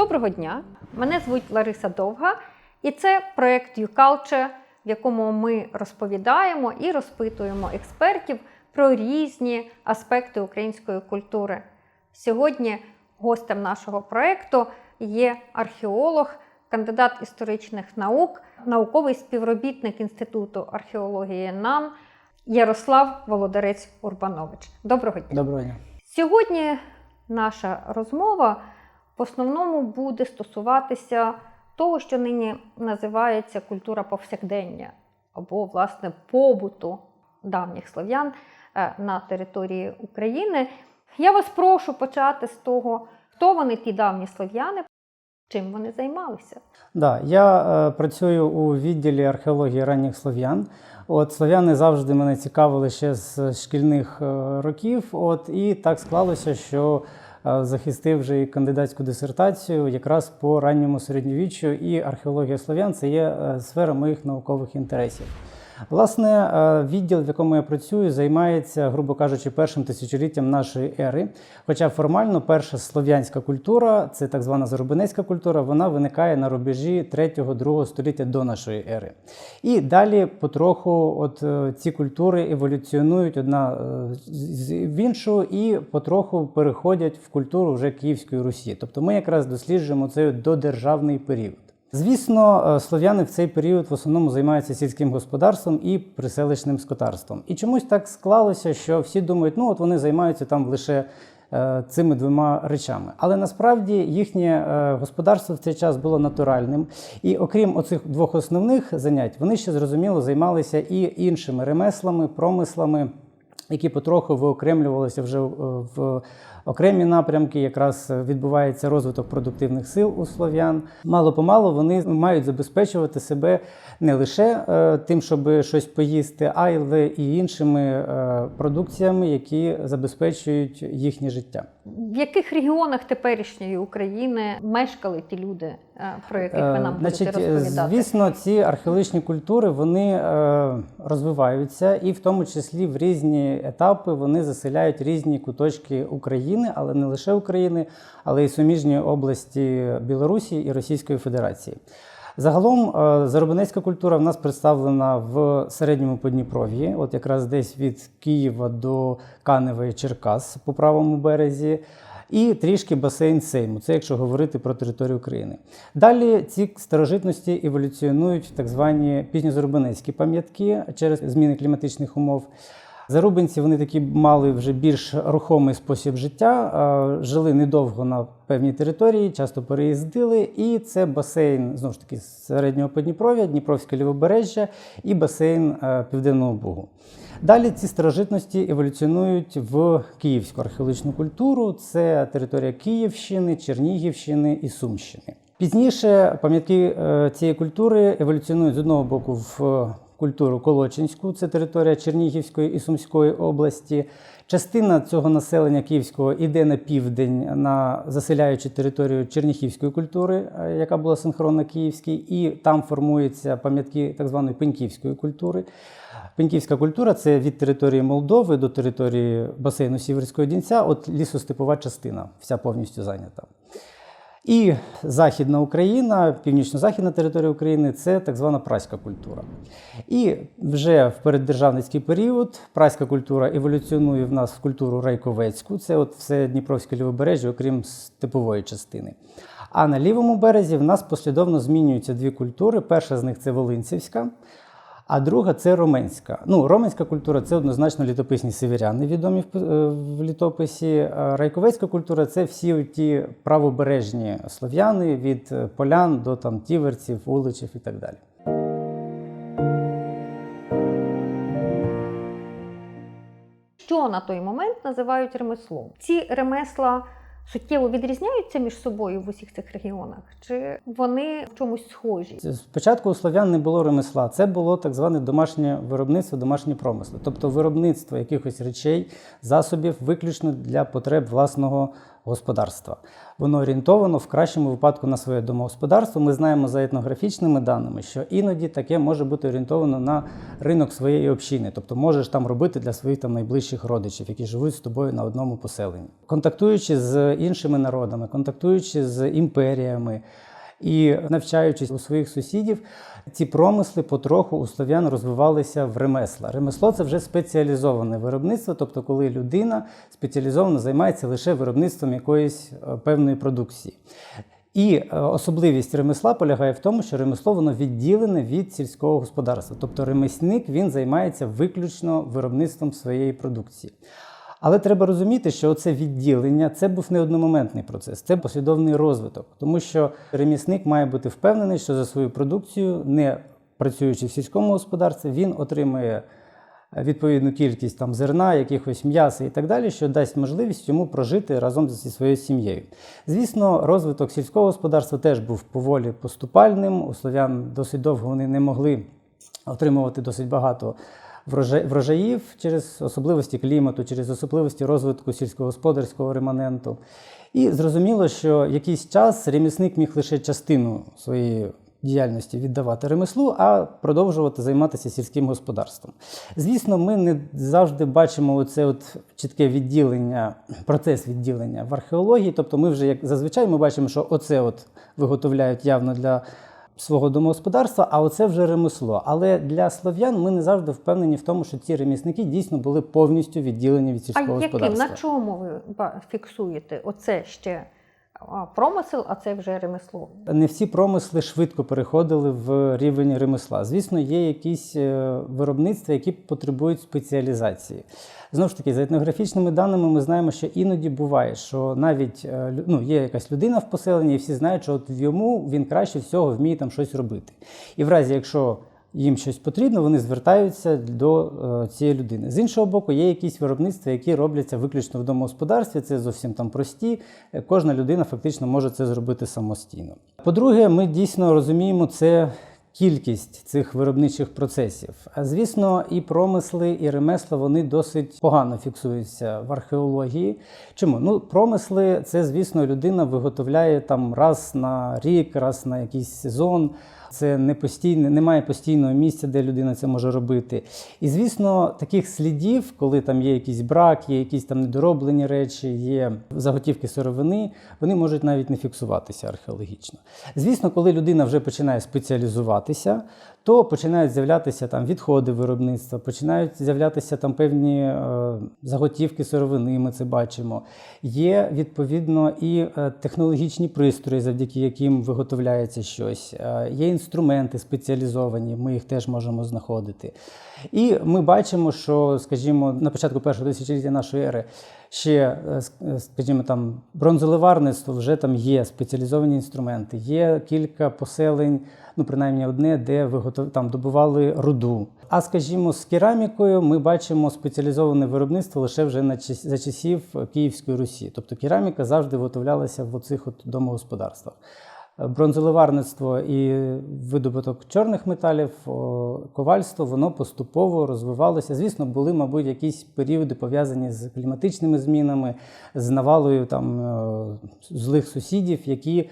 Доброго дня! Мене звуть Лариса Довга, і це проект YouCulture, в якому ми розповідаємо і розпитуємо експертів про різні аспекти української культури. Сьогодні гостем нашого проекту є археолог, кандидат історичних наук, науковий співробітник Інституту археології НАН Ярослав Володарець Урбанович. Доброго дня! Доброго дня. Сьогодні наша розмова в основному буде стосуватися того, що нині називається культура повсякдення або власне побуту давніх слов'ян е, на території України. Я вас прошу почати з того, хто вони ті давні слов'яни, чим вони займалися. Да, я е, працюю у відділі археології ранніх слов'ян. От слов'яни завжди мене цікавили ще з шкільних е, років. От і так склалося, що захистив вже і кандидатську дисертацію якраз по ранньому середньовіччю, і археологія слов'ян це є е, сфера моїх наукових інтересів. Власне, е, відділ, в якому я працюю, займається, грубо кажучи, першим тисячоліттям нашої ери. Хоча формально перша слов'янська культура, це так звана зарубинецька культура, вона виникає на рубежі 3-2 століття до нашої ери. І далі потроху от е, ці культури еволюціонують одна е, в іншу і потроху переходять в культуру вже Київської Русі. Тобто ми якраз досліджуємо цей додержавний період. Звісно, е, слов'яни в цей період в основному займаються сільським господарством і приселищним скотарством. І чомусь так склалося, що всі думають, ну от вони займаються там лише е, цими двома речами. Але насправді їхнє е, господарство в цей час було натуральним. І окрім оцих двох основних занять, вони ще зрозуміло займалися і іншими ремеслами, промислами які потроху виокремлювалися вже в окремі напрямки. Якраз відбувається розвиток продуктивних сил у слов'ян. Мало помалу вони мають забезпечувати себе не лише е, тим, щоб щось поїсти, а й і іншими е, продукціями, які забезпечують їхнє життя. В яких регіонах теперішньої України мешкали ті люди, е, про яких ви Е, нам будете Значить, е, розповідати? звісно, ці археологічні культури вони е, розвиваються, і в тому числі в різні етапи вони заселяють різні куточки України, але не лише України, але й суміжні області Білорусі і Російської Федерації. Загалом е, зарубинецька культура в нас представлена в середньому Подніпров'ї, от якраз десь від Києва до Канева і Черкас по правому березі. І трішки басейн Сейму, це якщо говорити про територію України. Далі ці старожитності еволюціонують в так звані пізньозарубинецькі пам'ятки через зміни кліматичних умов. Зарубинці вони такі мали вже більш рухомий спосіб життя, жили недовго на певній території, часто переїздили. І це басейн знову ж таки з середнього Подніпров'я, Дніпровське лівобережжя і басейн е, Південного Бугу. Далі ці старожитності еволюціонують в київську археологічну культуру. Це територія Київщини, Чернігівщини і Сумщини. Пізніше пам'ятки е, цієї культури еволюціонують з одного боку в культуру Колочинську, це територія Чернігівської і Сумської області. Частина цього населення київського іде на південь, на заселяючи територію черніхівської культури, е, яка була синхронна київській, і там формуються пам'ятки так званої пеньківської культури. Пеньківська культура це від території Молдови до території басейну Сіверського Дінця, от лісостепова частина, вся повністю зайнята. І Західна Україна, північно-західна територія України це так звана праська культура. І вже в переддержавницький період праська культура еволюціонує в нас в культуру райковецьку, це от все Дніпровське лівобережжя, окрім степової частини. А на лівому березі в нас послідовно змінюються дві культури. Перша з них це Волинцівська, а друга це роменська. Ну, роменська культура це однозначно літописні северяни, відомі в, е, літописі. Райковецька культура це всі ті правобережні слов'яни від е, полян до там тіверців, уличів і так далі. що на той момент називають ремеслом. Ці ремесла суттєво відрізняються між собою в усіх цих регіонах, чи вони в чомусь схожі? Спочатку у слов'ян не було ремесла, це було так зване домашнє виробництво, домашні промисли, тобто виробництво якихось речей, засобів виключно для потреб власного господарства. Воно орієнтовано в кращому випадку на своє домогосподарство. Ми знаємо за етнографічними даними, що іноді таке може бути орієнтовано на ринок своєї общини, тобто можеш там робити для своїх там найближчих родичів, які живуть з тобою на одному поселенні. Контактуючи з іншими народами, контактуючи з імперіями. І навчаючись у своїх сусідів, ці промисли потроху у слов'ян розвивалися в ремесла. Ремесло це вже спеціалізоване виробництво, тобто коли людина спеціалізовано займається лише виробництвом якоїсь е, певної продукції. І е, особливість ремесла полягає в тому, що ремесло воно відділене від сільського господарства. Тобто ремісник він займається виключно виробництвом своєї продукції. Але треба розуміти, що це відділення це був не одномоментний процес, це послідовний розвиток, тому що ремісник має бути впевнений, що за свою продукцію, не працюючи в сільському господарстві, він отримує відповідну кількість там зерна, якихось м'яса і так далі, що дасть можливість йому прожити разом зі своєю сім'єю. Звісно, розвиток сільського господарства теж був поволі поступальним. У слов'ян досить довго вони не могли отримувати досить багато врожаїв через особливості клімату, через особливості розвитку сільськогосподарського реманенту. І зрозуміло, що якийсь час ремісник міг лише частину своєї діяльності віддавати ремеслу, а продовжувати займатися сільським господарством. Звісно, ми не завжди бачимо от чітке відділення, процес відділення в археології. Тобто, ми вже як зазвичай ми бачимо, що оце от виготовляють явно для свого домогосподарства, а оце вже ремесло. Але для слов'ян ми не завжди впевнені в тому, що ці ремісники дійсно були повністю відділені від А сільського яким господарства. на чому ви фіксуєте? Оце ще а, промисел, а це вже ремесло. Не всі промисли швидко переходили в рівень ремесла. Звісно, є якісь е, виробництва, які потребують спеціалізації. Знову ж таки, за етнографічними даними, ми знаємо, що іноді буває, що навіть е, ну, є якась людина в поселенні, і всі знають, що от йому він краще всього вміє там щось робити. І в разі, якщо їм щось потрібно, вони звертаються до е, цієї людини. З іншого боку, є якісь виробництва, які робляться виключно в домогосподарстві. Це зовсім там прості. Е, Кожна людина фактично може це зробити самостійно. По-друге, ми дійсно розуміємо це. Кількість цих виробничих процесів. А звісно, і промисли, і ремесла вони досить погано фіксуються в археології. Чому? Ну, промисли це, звісно, людина виготовляє там раз на рік, раз на якийсь сезон. Це не постійне, немає постійного місця, де людина це може робити. І звісно, таких слідів, коли там є якийсь брак, є якісь там недороблені речі, є заготівки сировини, вони можуть навіть не фіксуватися археологічно. Звісно, коли людина вже починає спеціалізуватися, то починають з'являтися там відходи виробництва, починають з'являтися там певні е, заготівки сировини. Ми це бачимо. Є відповідно і е, технологічні пристрої, завдяки яким виготовляється щось. Е, є інструменти спеціалізовані, ми їх теж можемо знаходити. І ми бачимо, що, скажімо, на початку першого тисячоліття нашої ери ще, е, е, скажімо, там бронзоливарництво вже там є спеціалізовані інструменти, є кілька поселень, ну принаймні одне, де виготов... там добували руду. А скажімо, з керамікою ми бачимо спеціалізоване виробництво лише вже на час- за часів Київської Русі. Тобто кераміка завжди виготовлялася в оцих от домогосподарствах. Бронзоливарництво і видобуток чорних металів, ковальство, воно поступово розвивалося. Звісно, були, мабуть, якісь періоди пов'язані з кліматичними змінами, з навалою там злих сусідів, які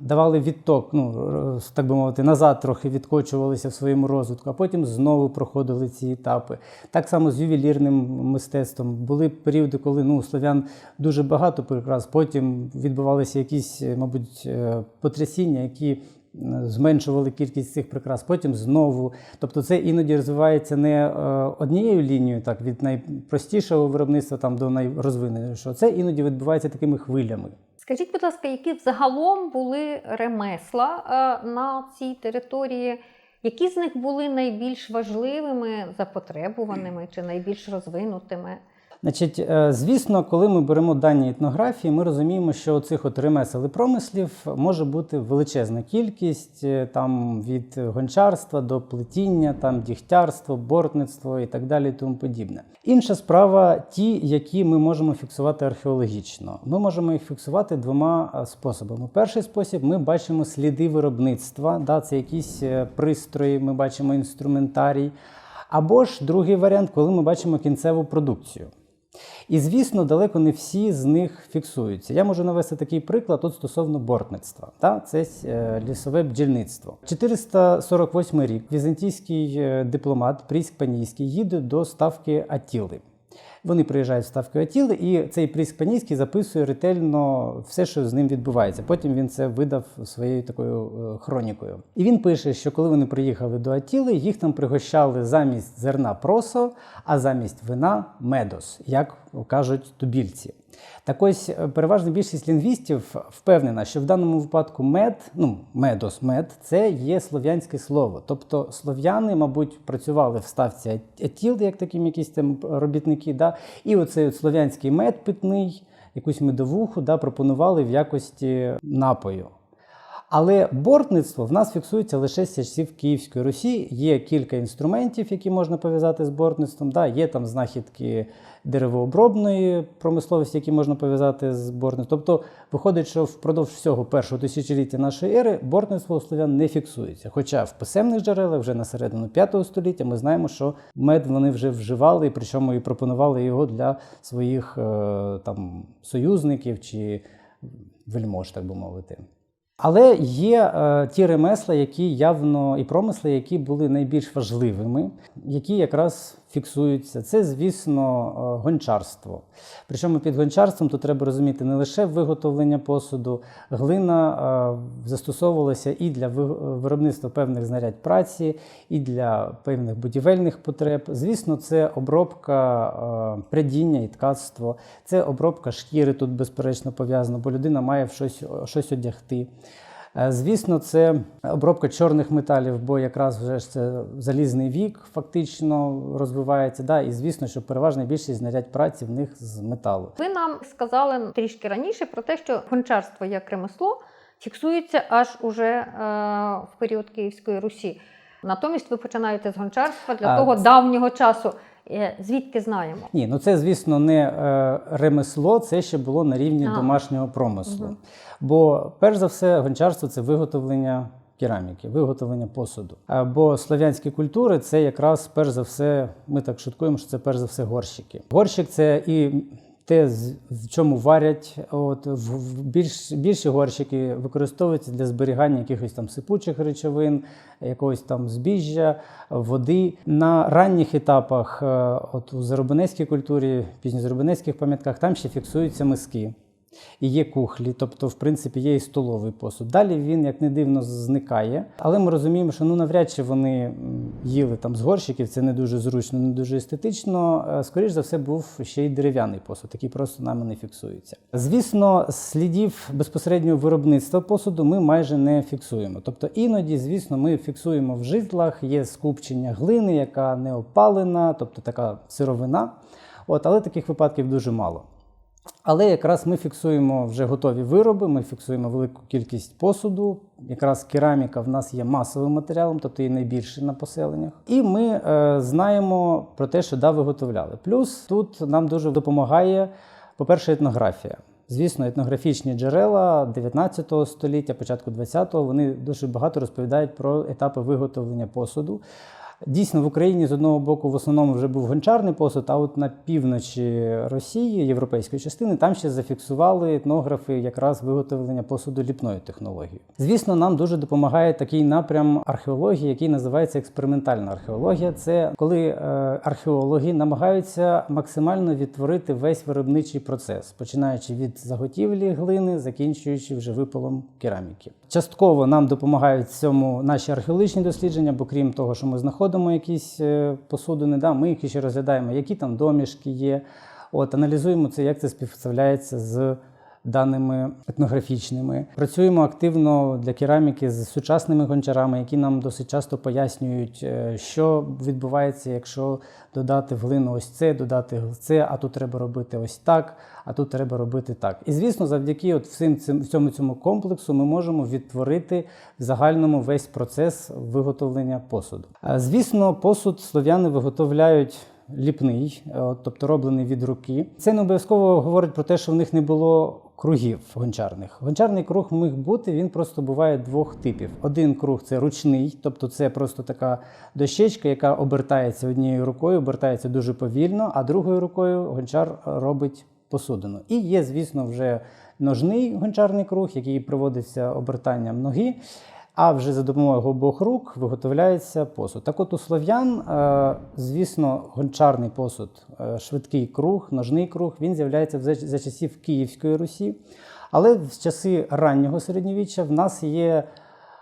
давали відток, ну так би мовити, назад трохи відкочувалися в своєму розвитку, а потім знову проходили ці етапи. Так само з ювелірним мистецтвом. Були періоди, коли ну, слов'ян дуже багато прикрас, потім відбувалися якісь, е, мабуть, е, потрясіння, які е, зменшували кількість цих прикрас, потім знову. Тобто це іноді розвивається не е, однією лінією, так від найпростішого виробництва там до найрозвиненішого. Це іноді відбувається такими хвилями. Скажіть, будь ласка, які взагалом були ремесла е, на цій території? Які з них були найбільш важливими, запотребуваними чи найбільш розвинутими? Значить, е, звісно, коли ми беремо дані етнографії, ми розуміємо, що цих от ремесел і промислів може бути величезна кількість, е, там від гончарства до плетіння, там дігтярство, бортництво і так далі, і тому подібне. Інша справа, ті, які ми можемо фіксувати археологічно. Ми можемо їх фіксувати двома е, способами. Перший спосіб ми бачимо сліди виробництва, да, це якісь пристрої, ми бачимо інструментарій. Або ж другий варіант, коли ми бачимо кінцеву продукцію. І, звісно, далеко не всі з них фіксуються. Я можу навести такий приклад от стосовно бортництва. Та? Це е, лісове бджільництво. 448 рік візантійський е, дипломат Пріськ Панійський їде до ставки Атіли. Вони приїжджають в ставки Атіли, і цей Пріск Панійський записує ретельно все, що з ним відбувається. Потім він це видав своєю такою е, хронікою. І він пише, що коли вони приїхали до Атіли, їх там пригощали замість зерна просо, а замість вина медос, як кажуть тубільці. Так ось е, переважна більшість лінгвістів впевнена, що в даному випадку мед, ну медос, мед, це є слов'янське слово. Тобто слов'яни, мабуть, працювали в ставці етіл, як такі якісь там робітники, да? і оцей от слов'янський мед питний, якусь медовуху да, пропонували в якості напою. Але бортництво в нас фіксується лише з часів Київської Русі. Є кілька інструментів, які можна пов'язати з бортництвом. Да, є там знахідки деревообробної промисловості, які можна пов'язати з бортництвом. Тобто виходить, що впродовж всього першого тисячоліття нашої ери бортництво у слов'ян не фіксується. Хоча в писемних джерелах вже на середину 5 століття ми знаємо, що мед вони вже вживали, і причому і пропонували його для своїх е, там союзників чи вельмож, так би мовити. Але є е, ті ремесла, які явно і промисли, які були найбільш важливими, які якраз фіксуються. Це, звісно, е, гончарство. Причому під гончарством тут треба розуміти не лише виготовлення посуду, глина е, застосовувалася і для виробництва певних знарядь праці, і для певних будівельних потреб. Звісно, це обробка е, прядіння і ткацтво, це обробка шкіри тут безперечно пов'язано, бо людина має щось, щось одягти. Е, Звісно, це обробка чорних металів, бо якраз вже ж це залізний вік фактично розвивається. Да? І звісно, що переважна більшість знарядь праці в них з металу. Ви нам сказали трішки раніше про те, що гончарство як ремесло фіксується аж уже е, в період Київської Русі. Натомість ви починаєте з гончарства для А, того це- давнього часу. Е, Звідки знаємо? Ні, ну це, звісно, не е, ремесло, це ще було на рівні А. домашнього промислу. Угу. Бо, перш за все, гончарство це виготовлення кераміки, виготовлення посуду. Або Бо слов'янські культури це якраз перш за все, ми так шуткуємо, що це перш за все горщики. Горщик це і те, в чому варять. От в, в більш, більші горщики використовуються для зберігання якихось там сипучих речовин, якогось там збіжжя, води. На ранніх етапах, е, от у заробинецькій культурі, пізньозаробинецьких пам'ятках, там ще фіксуються миски. І є кухлі, тобто, в принципі, є і столовий посуд. Далі він, як не дивно, зникає. Але ми розуміємо, що ну навряд чи вони їли там з горщиків, це не дуже зручно, не дуже естетично. Е, Скоріш за все, був ще й дерев'яний посуд, який просто нами не фіксується. Звісно, слідів безпосереднього виробництва посуду ми майже не фіксуємо. Тобто іноді, звісно, ми фіксуємо в житлах, є скупчення глини, яка не опалена, тобто така сировина. От, але таких випадків дуже мало. Але якраз ми фіксуємо вже готові вироби, ми фіксуємо велику кількість посуду. Якраз кераміка в нас є масовим матеріалом, тобто її найбільше на поселеннях. І ми е, знаємо про те, що да, виготовляли. Плюс тут нам дуже допомагає, по-перше, етнографія. Звісно, етнографічні джерела 19 століття, початку 20-го, вони дуже багато розповідають про етапи виготовлення посуду. Дійсно, в Україні з одного боку в основному вже був гончарний посуд, а от на півночі Росії, європейської частини, там ще зафіксували етнографи якраз виготовлення посуду ліпною технологією. Звісно, нам дуже допомагає такий напрям археології, який називається експериментальна археологія. Це коли е, археологи намагаються максимально відтворити весь виробничий процес, починаючи від заготівлі глини, закінчуючи вже випалом кераміки. Частково нам допомагають цьому наші археологічні дослідження, бо крім того, що ми знаходимо якісь е, посудини, да, ми їх ще розглядаємо, які там домішки є. От аналізуємо це, як це співставляється з даними етнографічними. Працюємо активно для кераміки з сучасними гончарами, які нам досить часто пояснюють, е, що відбувається, якщо додати в глину ось це, додати це, а тут треба робити ось так, а тут треба робити так. І звісно, завдяки от всім цим всьому цьому комплексу ми можемо відтворити в загальному весь процес виготовлення посуду. Звісно, посуд слов'яни виготовляють ліпний, е, тобто роблений від руки. Це не обов'язково говорить про те, що в них не було кругів гончарних. Гончарний круг міг бути, він просто буває двох типів. Один круг це ручний, тобто це просто така дощечка, яка обертається однією рукою, обертається дуже повільно, а другою рукою гончар робить посудину. І є, звісно, вже ножний гончарний круг, який проводиться обертанням ноги. А вже за допомогою обох рук виготовляється посуд. Так от у слов'ян, е, звісно, гончарний посуд, е, швидкий круг, ножний круг, він з'являється за, часів Київської Русі. Але в часи раннього середньовіччя в нас є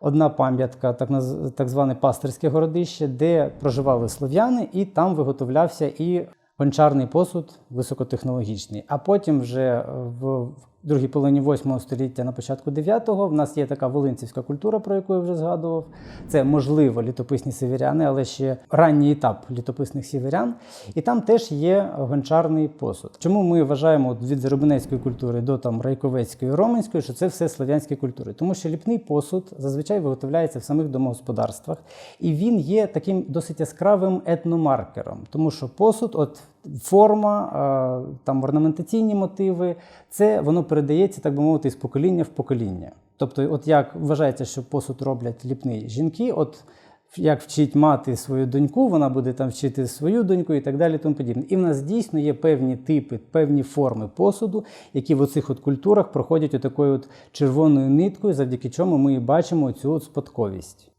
одна пам'ятка, так, так зване пастирське городище, де проживали слов'яни, і там виготовлявся і гончарний посуд високотехнологічний. А потім вже в другій половині 8 століття, на початку 9-го, в нас є така волинцівська культура, про яку я вже згадував. Це можливо літописні сіверяни, але ще ранній етап літописних сіверян. І там теж є гончарний посуд. Чому ми вважаємо від зарубинецької культури до там райковецької, романської, що це все слов'янські культури? Тому що ліпний посуд зазвичай виготовляється в самих домогосподарствах, і він є таким досить яскравим етномаркером, тому що посуд, от форма, е, там орнаментаційні мотиви, це воно передається, так би мовити, з покоління в покоління. Тобто, от як вважається, що посуд роблять ліпний жінки, от як вчить мати свою доньку, вона буде там вчити свою доньку і так далі. Тому подібне. І в нас дійсно є певні типи, певні форми посуду, які в оцих от культурах проходять отакою от червоною ниткою, завдяки чому ми бачимо цю от спадковість.